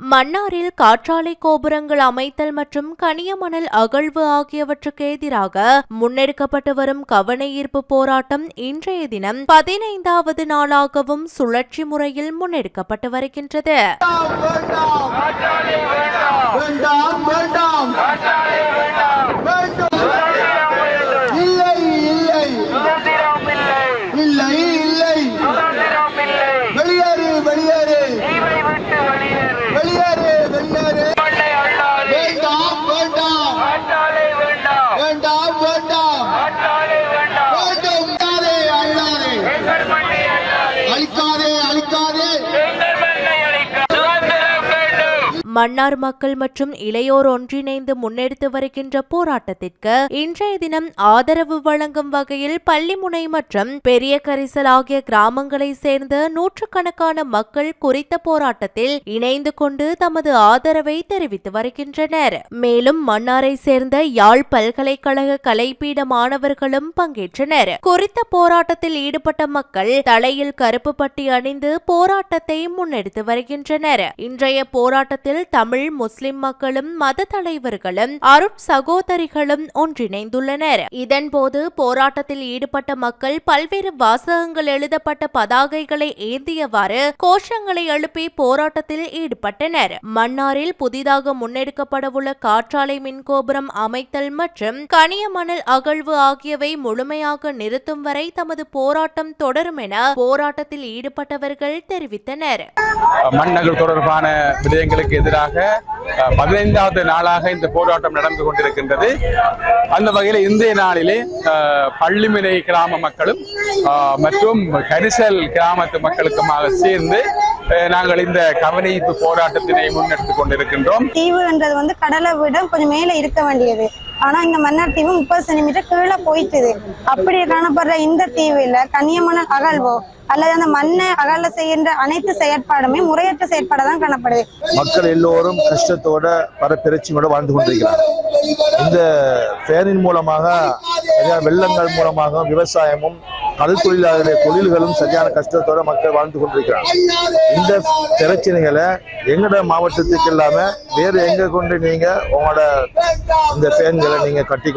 மன்னாரில் காற்றாலை கோபுரங்கள் அமைத்தல் மற்றும் கனியமணல் அகழ்வு ஆகியவற்றுக்கு எதிராக முன்னெடுக்கப்பட்டு வரும் கவனஈர்ப்பு போராட்டம் இன்றைய தினம் பதினைந்தாவது நாளாகவும் சுழற்சி முறையில் முன்னெடுக்கப்பட்டு வருகின்றது. மன்னார் மக்கள் மற்றும் இளையோர் ஒன்றிணைந்து முன்னெடுத்து வருகின்ற போராட்டத்திற்கு இன்றைய தினம் ஆதரவு வழங்கும் வகையில் பள்ளிமுனை மற்றும் பெரிய கரிசல் ஆகிய கிராமங்களை சேர்ந்த நூற்றுக்கணக்கான மக்கள் குறித்த போராட்டத்தில் இணைந்து கொண்டு தமது ஆதரவை தெரிவித்து வருகின்றனர். மேலும் மன்னாரை சேர்ந்த யாழ் பல்கலைக்கழக கலைப்பீட மாணவர்களும் பங்கேற்றனர். குறித்த போராட்டத்தில் ஈடுபட்ட மக்கள் தலையில் கருப்பு பட்டி அணிந்து போராட்டத்தை முன்னெடுத்து வருகின்றனர். இன்றைய போராட்டத்தில் தமிழ் முஸ்லிம் மக்களும் மத தலைவர்களும் அருட் சகோதரிகளும் ஒன்றிணைந்துள்ளனர். இதன்போது போராட்டத்தில் ஈடுபட்ட மக்கள் பல்வேறு வாசகங்கள் எழுதப்பட்ட பதாகைகளை ஏந்தியவாறு கோஷங்களை எழுப்பி போராட்டத்தில் ஈடுபட்டனர். மன்னாரில் புதிதாக முன்னெடுக்கப்படவுள்ள காற்றாலை மின்கோபுரம் அமைத்தல் மற்றும் கனியமணல் அகழ்வு ஆகியவை முழுமையாக நிறுத்தும் வரை தமது போராட்டம் தொடரும் என போராட்டத்தில் ஈடுபட்டவர்கள் தெரிவித்தனர். மண்ணகல் தொடர்பான விடயங்களுக்கு எதிராக பதினைந்தாவது நாளாக இந்த போராட்டம் நடந்து கொண்டிருக்கின்றது. அந்த வகையில் இன்றைய நாளிலே பள்ளிமினை கிராம மக்களும் மற்றும் கரிசல் கிராமத்து மக்களுக்குமாக சேர்ந்து நாங்கள் இந்த கவனிப்பு போராட்டத்தினை முன்னெடுத்துக் கொண்டிருக்கின்றோம். தீவுன்றது வந்து கடலை விட கொஞ்சம் மேலே இருக்க வேண்டியது. ஆனா இந்த மன்னார் தீவு முப்பது சென்டிமீட்டர் கீழே போயிட்டுது. அப்படி காணப்படுற இந்த தீவுல கன்னியமான அகழ்வோ அல்லது அந்த மண்ணை அகல செய்கின்ற அனைத்து செயற்பாடுமே முறையற்ற செயற்பாடு தான் காணப்படுது. மக்கள் எல்லோரும் கஷ்டத்தோட பல பிரச்சனையோட வாழ்ந்து கொண்டிருக்கிறார் இந்த ஃபேனின் மூலமாக சரியான வெள்ளங்கள் மூலமாக விவசாயமும் கடல் தொழிலாளர்களுடைய தொழில்களும் சரியான கஷ்டத்தோட மக்கள் வாழ்ந்து கொண்டிருக்கிறாங்க. இந்த பிரச்சனைகளை எங்களோட மாவட்டத்துக்கு இல்லாம வேறு எங்க கொண்டு நீங்க உங்களோட இந்த ஃபேன்களை நீங்க கட்டி